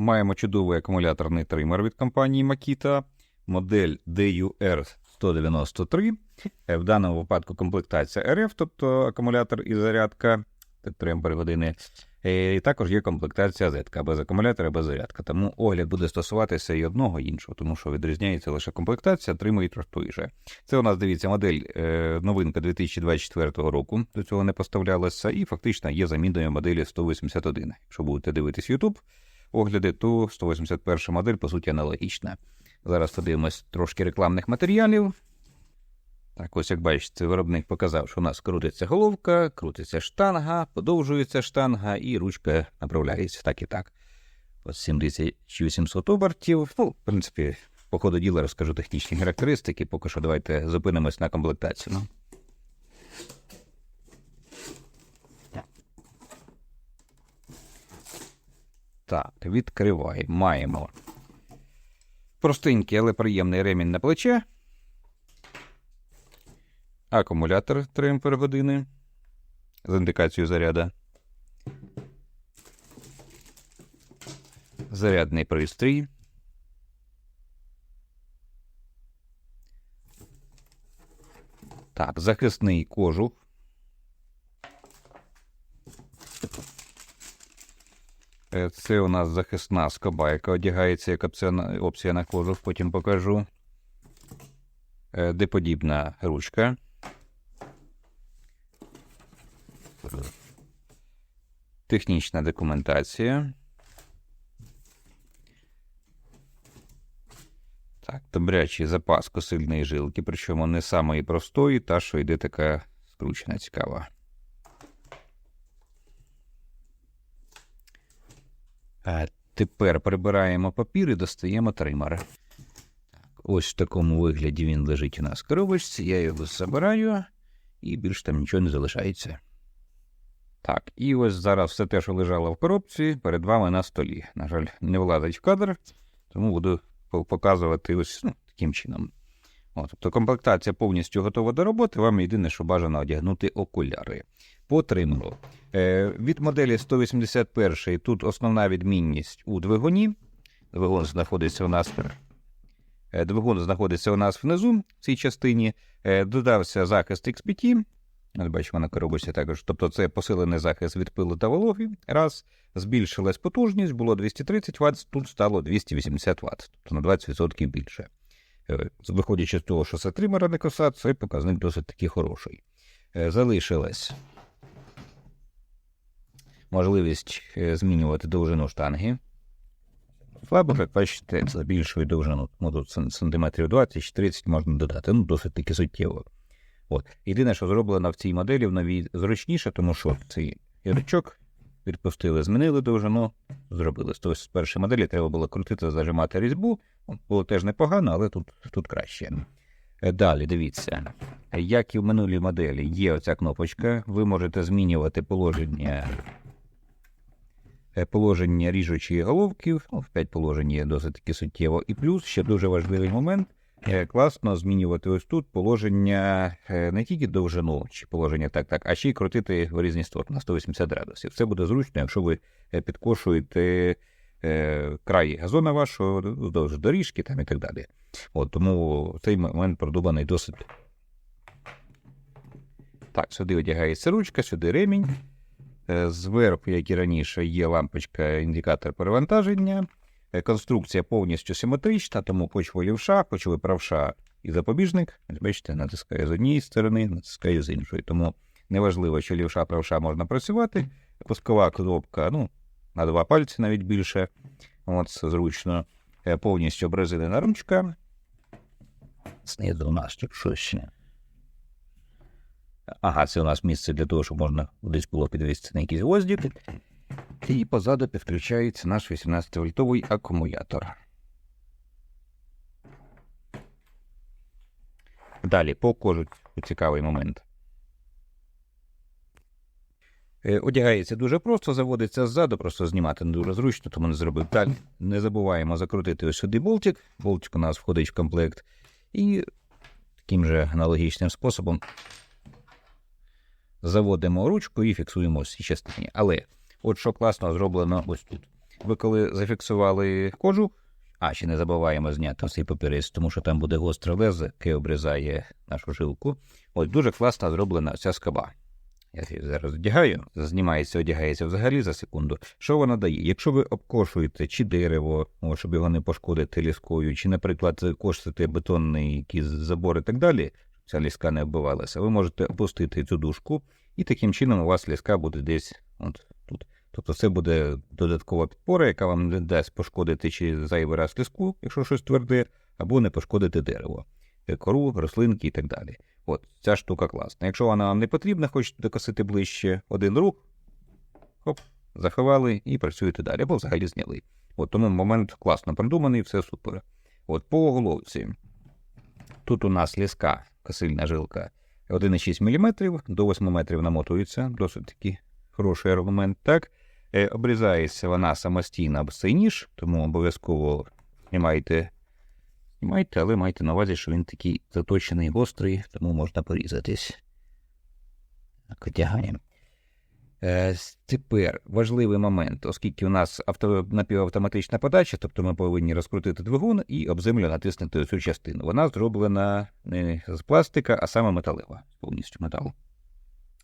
Маємо чудовий акумуляторний тример від компанії Makita, модель DUR193. Е, В даному випадку комплектація RF, тобто акумулятор і зарядка, тобто години. Е, І також є комплектація Z, без акумулятора, без зарядка. Тому огляд буде стосуватися і одного, і іншого, тому що відрізняється лише комплектація, трошки той же. Це у нас дивіться модель е, новинка 2024 року. До цього не поставлялася, і фактично є заміною моделі 181. Якщо будете дивитись YouTube огляди, то 181 модель по суті аналогічна. Зараз подивимось трошки рекламних матеріалів. Так, ось як бачите, виробник показав, що у нас крутиться головка, крутиться штанга, подовжується штанга, і ручка направляється так і так. Ось 7800 обертів. Ну, в принципі, по ходу діла розкажу технічні характеристики. Поки що давайте зупинимось на комплектації. Так, відкриваємо. Маємо простенький, але приємний ремінь на плече. Акумулятор 3 ампер години з індикацією заряда. Зарядний пристрій. Так, захисний кожух. Це у нас захисна скоба, яка одягається як опція на кожух, потім покажу. Е, Деподібна ручка. Технічна документація. Так, добрячий запас косильної жилки, причому не самої простої, та що йде така скручена цікава. Тепер прибираємо папір і достаємо тример. Ось в такому вигляді він лежить у нас в коробочці. Я його забираю, і більше там нічого не залишається. Так, і ось зараз все те, що лежало в коробці, перед вами на столі. На жаль, не влазить в кадр, тому буду показувати ось ну, таким чином. О, тобто комплектація повністю готова до роботи. Вам єдине, що бажано одягнути окуляри. По тримеру. Е, від моделі 181 тут основна відмінність у двигуні. Двигун знаходиться у нас. е, Двигун знаходиться у нас внизу в цій частині. Е, Додався захист XPT. Бачимо на коробочці також. Тобто це посилений захист від пилу та вологи. Раз. Збільшилась потужність, було 230 Вт, тут стало 280 Вт, тобто на 20% більше. Виходячи з того, що це тримера не коса, цей показник досить таки хороший. Залишилась можливість е, змінювати довжину штанги. Слабо, як бачите, за більшою довжину, ну, тут сантиметрів 20-30 можна додати, ну, досить таки суттєво. От. Єдине, що зроблено в цій моделі, в новій зручніше, тому що цей язичок відпустили, змінили довжину, зробили. Тобто з першої моделі треба було крутити, зажимати різьбу. Було теж непогано, але тут, тут краще. Е, Далі дивіться, як і в минулій моделі, є оця кнопочка. Ви можете змінювати положення, положення ріжучої головки. Ну, в 5 положень є досить таки суттєво. І плюс ще дуже важливий момент. е, Класно змінювати ось тут положення е, не тільки довжину чи положення так, так, а ще й крутити в різні сторони на 180 градусів. Це буде зручно, якщо ви е, підкошуєте е, край газона вашого вздовж доріжки там і так далі. От, тому цей момент продуманий досить. Так, сюди одягається ручка, сюди ремінь. Е, Зверху, як і раніше, є лампочка індикатор перевантаження. Е, Конструкція повністю симетрична, тому почва лівша, почва правша і запобіжник. Бачите, натискає з однієї сторони, натискає з іншої. Тому неважливо, чи лівша, правша можна працювати. Пускова кнопка, ну, на два пальці навіть більше. От зручно. Е, Повністю обрезинена ручка. Знизу у нас тут щось. Ага, це у нас місце для того, щоб можна десь було підвести на якийсь гвоздик. І позаду підключається наш 18-вольтовий акумулятор. Далі по кожу цікавий момент. Е, Одягається дуже просто, заводиться ззаду, просто знімати не дуже зручно, тому не зробив далі. Не забуваємо закрутити ось сюди болтик. Болтик у нас входить в комплект. І таким же аналогічним способом заводимо ручку і фіксуємо ось цій частині. Але от що класно зроблено ось тут. Ви коли зафіксували кожух, а ще не забуваємо зняти цей папірець, тому що там буде гостре лезе, яке обрізає нашу жилку. Ось дуже класно зроблена ця скоба. Я її зараз одягаю, знімається, одягається взагалі за секунду. Що вона дає? Якщо ви обкошуєте чи дерево, о, щоб його не пошкодити ліскою, чи, наприклад, кошите бетонний якийсь забор і так далі, ця ліска не вбивалася, ви можете опустити цю дужку, і таким чином у вас ліска буде десь от тут. Тобто це буде додаткова підпора, яка вам не дасть пошкодити чи зайвий раз ліску, якщо щось тверде, або не пошкодити дерево, е, кору, рослинки і так далі. От, ця штука класна. Якщо вона вам не потрібна, хочете докосити ближче один рух, хоп, заховали і працюєте далі, або взагалі зняли. От тому момент класно придуманий, все супер. От по головці. Тут у нас ліска, косильна жилка 1,6 мм, до 8 метрів намотується, досить таки хороший аргумент. Так, е, обрізається вона самостійно або цей ніж, тому обов'язково знімайте Знімайте, але майте на увазі, що він такий заточений, гострий, тому можна порізатись. Так, одягаємо. Е, тепер важливий момент, оскільки у нас авто, напівавтоматична подача, тобто ми повинні розкрутити двигун і об землю натиснути цю частину. Вона зроблена не з пластика, а саме металева, повністю метал.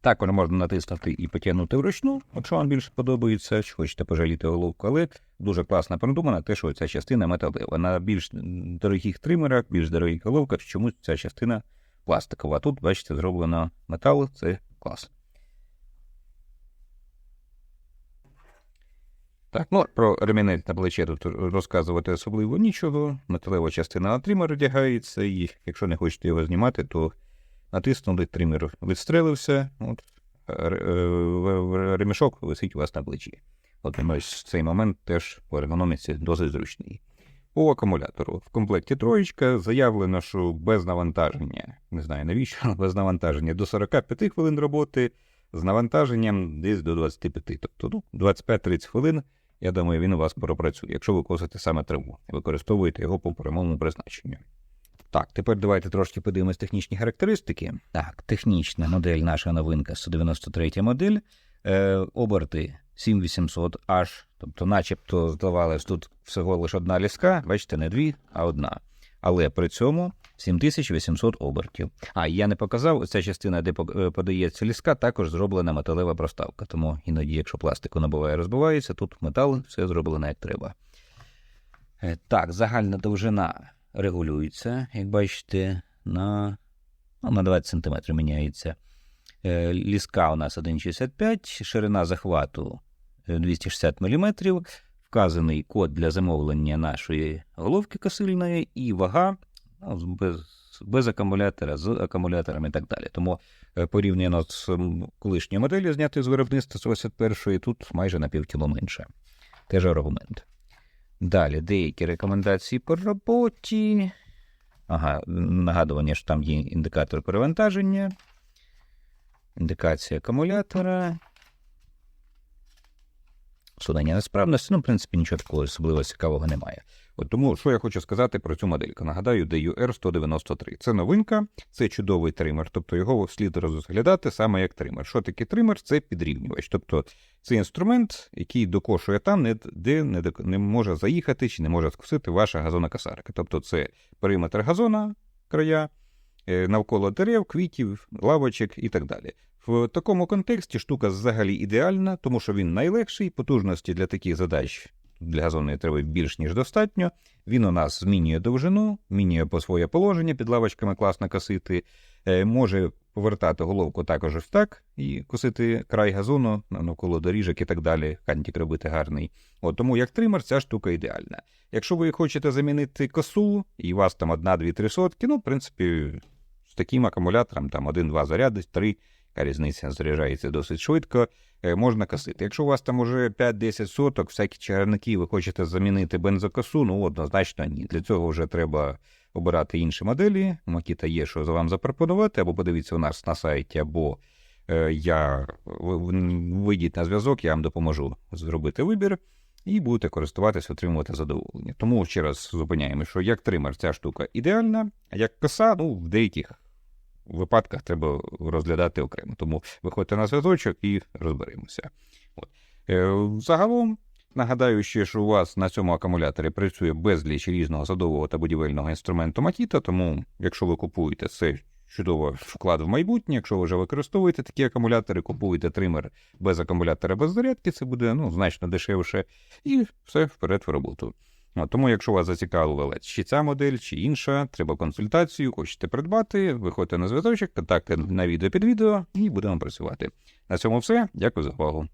Також можна натиснути і потягнути вручну, якщо вам більше подобається, чи хочете пожаліти головку, але дуже класно придумано те, що ця частина металева. На більш дорогих тримерах, більш дорогих головках чомусь ця частина пластикова. А тут, бачите, зроблено метал, це клас. Так, ну про ремінець на плече тут розказувати особливо нічого. Металева частина на тример одягається, і якщо не хочете його знімати, то натиснули, тример відстрелився, от, е, е, в- в- ремішок висить у вас на плечі. От ось цей момент теж по ергономіці досить зручний. По акумулятору. В комплекті троєчка заявлено, що без навантаження, не знаю навіщо, але без навантаження до 45 хвилин роботи, з навантаженням десь до 25. Тобто ну, 25-30 хвилин, я думаю, він у вас пропрацює, якщо ви косите саме траву використовуєте його по прямому призначенню. Так, тепер давайте трошки подивимось технічні характеристики. Так, технічна модель, наша новинка 193 модель. Е, оберти 7800H, тобто, начебто, здавалось, тут всього лише одна ліска, бачите, не дві, а одна. Але при цьому 7800 обертів. А я не показав, ця частина, де е, подається ліска, також зроблена металева проставка. Тому іноді, якщо пластику набуває, розбивається, тут метал, все зроблено як треба. Е, Так, загальна довжина регулюється, як бачите, на, ну, на 20 см міняється. Е, Ліска у нас 1,65, ширина захвату е, 260 мм, вказаний код для замовлення нашої головки косильної і вага ну, без, без акумулятора, з акумулятором і так далі. Тому е, порівняно з колишньою моделлю, знятою з виробництва 81 тут майже на пів кіло менше. Теж аргумент. Далі деякі рекомендації по роботі. Ага, нагадування, що там є індикатор перевантаження, індикація акумулятора. Судення несправності, ну, в принципі, нічого такого особливо цікавого немає. От тому, що я хочу сказати про цю модельку. Нагадаю, DUR 193. Це новинка, це чудовий тример, тобто його слід розглядати саме як тример. Що таке тример? Це підрівнювач. Тобто це інструмент, який докошує там, де не, не може заїхати чи не може скусити ваша газонокосарка. Тобто це периметр газона, края, е, навколо дерев, квітів, лавочок і так далі. В такому контексті штука взагалі ідеальна, тому що він найлегший, потужності для таких задач для газонної трави більш ніж достатньо. Він у нас змінює довжину, змінює по своє положення, під лавочками класно косити, е, може повертати головку також ось так і косити край газону навколо доріжок і так далі, кантик робити гарний. От тому як тример ця штука ідеальна. Якщо ви хочете замінити косу, і у вас там одна, дві, три сотки, ну, в принципі, з таким акумулятором, там один-два заряди, три, різниця заряджається досить швидко, е, можна косити. Якщо у вас там уже 5-10 соток, всякі чагарники, ви хочете замінити бензокосу, ну однозначно ні. Для цього вже треба обирати інші моделі. Макіта є, що за вам запропонувати, або подивіться у нас на сайті, або е, я ви- ви- вийдіть на зв'язок, я вам допоможу зробити вибір. І будете користуватися, отримувати задоволення. Тому ще раз зупиняємо, що як тример ця штука ідеальна, а як коса, ну, в деяких випадках треба розглядати окремо. Тому виходьте на зв'язочок і розберемося. От. Е, загалом Нагадаю ще, що у вас на цьому акумуляторі працює безліч різного садового та будівельного інструменту Makita, тому якщо ви купуєте це чудовий вклад в майбутнє, якщо ви вже використовуєте такі акумулятори, купуєте тример без акумулятора без зарядки, це буде ну, значно дешевше, і все вперед в роботу. Тому, якщо вас зацікавила чи ця модель, чи інша, треба консультацію, хочете придбати, виходьте на зв'язочок, контакти на відео під відео і будемо працювати. На цьому все. Дякую за увагу.